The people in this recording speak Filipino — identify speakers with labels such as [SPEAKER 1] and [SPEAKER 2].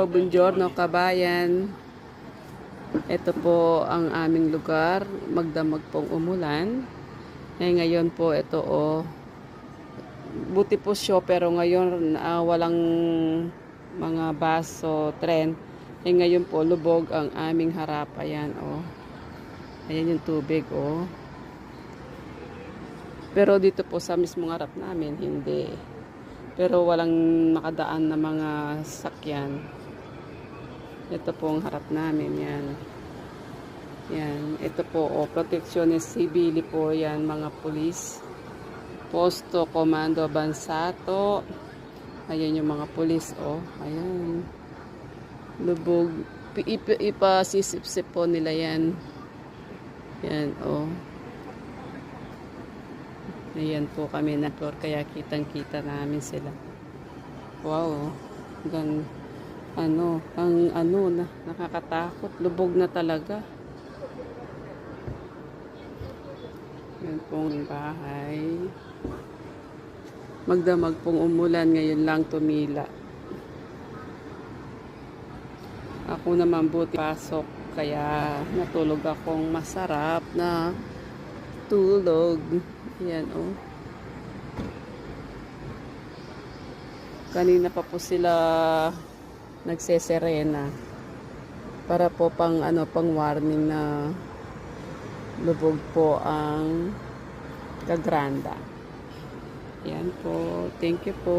[SPEAKER 1] Hello, buongiorno kabayan. Ito po ang aming lugar. Magdamag pong umulan. Eh, ngayon po ito oh. Buti po siya pero ngayon ah, walang mga baso, tren. Eh ngayon po lubog ang aming harap. Ayan oh. Ayan yung tubig oh. Pero dito po sa mismong harap namin, hindi. Pero walang makadaan na mga sakyan. Ito po ang harap namin, yan. Yan, ito po, oh, protectionist civili po yan, mga pulis. Posto Komando Bansato. Ayan yung mga pulis, oh. Ayan. Lubog. Ipa, ipasisip-sip po nila yan. Yan, oh. Ayan po kami na tour, kaya kitang-kita namin sila. Wow. Gan, ano, ang ano, na, nakakatakot. Lubog na talaga. Yan pong bahay. Magdamag pong umulan, ngayon lang tumila. Ako naman buti pasok, kaya natulog akong masarap na tulog. Yan, oh. Kanina pa po sila nagseserena para po pang ano pang warning na lubog po ang Kagranda. Yan po. Thank you po.